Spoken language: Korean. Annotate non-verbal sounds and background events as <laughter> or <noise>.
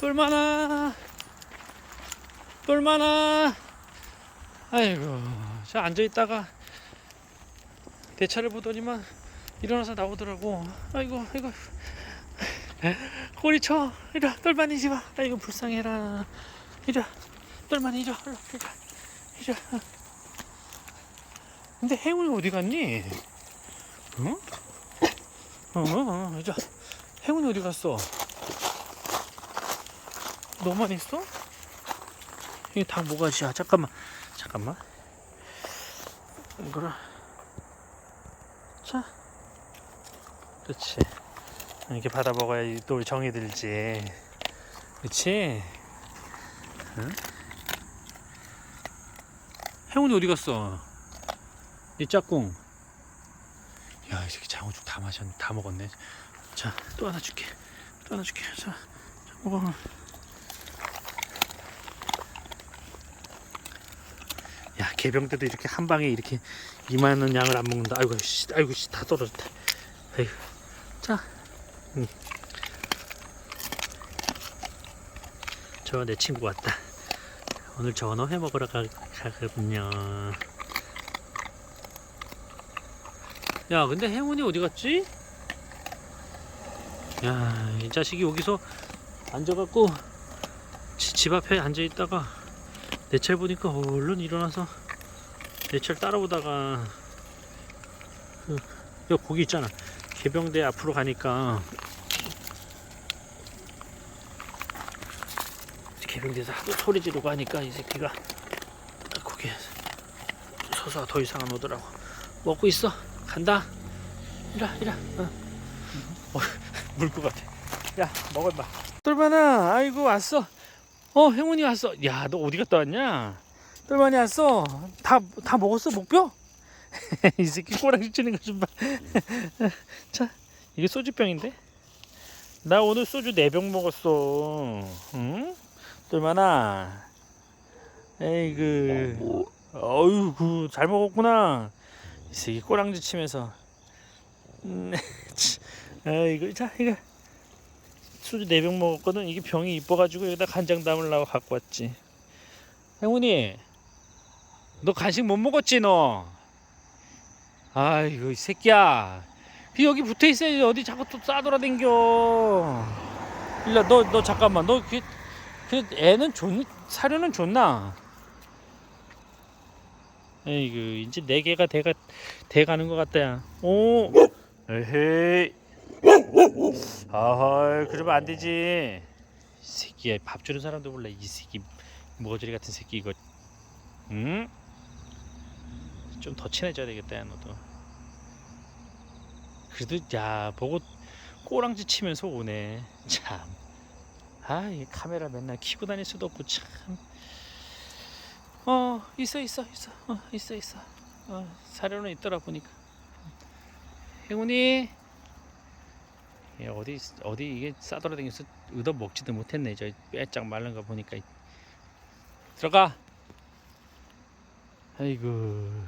똘마나. 똘마나. 아이고 저 앉아있다가 대차를 보더니만 일어나서 나오더라고. 아이고 아이고. 꼬리 쳐. 이리 똘마니 집아 아이고 불쌍해라. 이리 똘마니 이리 얼른 이리 이리 근데 행운이 어디 갔니? 응? 어, 어, 어, 이리 행운이 어디 갔어? 너만 있어? 이게 다 뭐가지야? 잠깐만, 잠깐만. 이거를 자, 그렇지. 이렇게 받아 먹어야 또 정이 들지. 그렇지? 응? 행운이 어디 갔어? 이 짝꿍. 야, 이 새끼 장어죽 다 마셨네, 다 먹었네. 자, 또 하나 줄게. 또 하나 줄게. 자, 자 먹어. 개병 때도 이렇게 한 방에 이렇게 이만한 양을 안 먹는다. 아이고 씨, 아이고 씨, 다 떨어졌다. 아이고, 자, 응. 저내 친구 왔다. 오늘 전어 회 먹으러 가, 가거든요. 야, 근데 행운이 어디 갔지? 야, 이 자식이 여기서 앉아갖고 지- 집 앞에 앉아 있다가 내 차를 보니까 얼른 일어나서 내 차를 따라오다가 그, 여기 거기 있잖아. 개병대 앞으로 가니까. 개병대에서 하도 소리 지르고 하니까 이 새끼가 거기에 서서 더 이상 안 오더라고. 먹고 있어. 간다. 이라 이라 어. 어, <laughs> 물것 같아. 야 먹어 봐. 똘바나 아이고 왔어. 어 행운이 왔어. 야 너 어디 갔다 왔냐 똘바니 왔어 다 다 먹었어 목뼈 <laughs> 이 새끼 꼬랑지 치는 거 좀 봐 자 <laughs> 이게 소주병인데? 나 오늘 소주 네병 먹었어. 응? 똘바나 에이그 어이구 잘 먹었구나. 이 새끼 꼬랑지 치면서. 음, <laughs> 아이고 자 이거. 소주 4병 먹었거든. 이게 병이 이뻐가지고 여기다 간장 담으려고 갖고 왔지. 행운이 너 간식 못 먹었지 너? 아이고 이 새끼야. 그 여기 붙어 있어야지 어디 자꾸 또 싸돌아댕겨. 일로 너, 너 잠깐만. 너 그, 그 애는 좋 사료는 좋나? 에이구 이제 네 개가 돼가 돼가는 것 같다 야 오. 에헤이. 아헐 그러면 안 되지. 이 새끼야 밥 주는 사람도 몰라. 이 새끼 모거지리 같은 새끼 이거. 응? 좀 더 친해져야 되겠다 야 너도. 그래도 야 보고 꼬랑지 치면서 오네. <laughs> 참 아 이 카메라 맨날 키고 다닐 수도 없고 참어 있어 있어 있어. 어 있어 있어. 어 사료는 있더라 보니까. 행운이. 예, 어디 어디 이게 싸돌아다니면서 얻어 먹지도 못했네. 저 빼짝 마른 거 보니까. 들어가. 아이고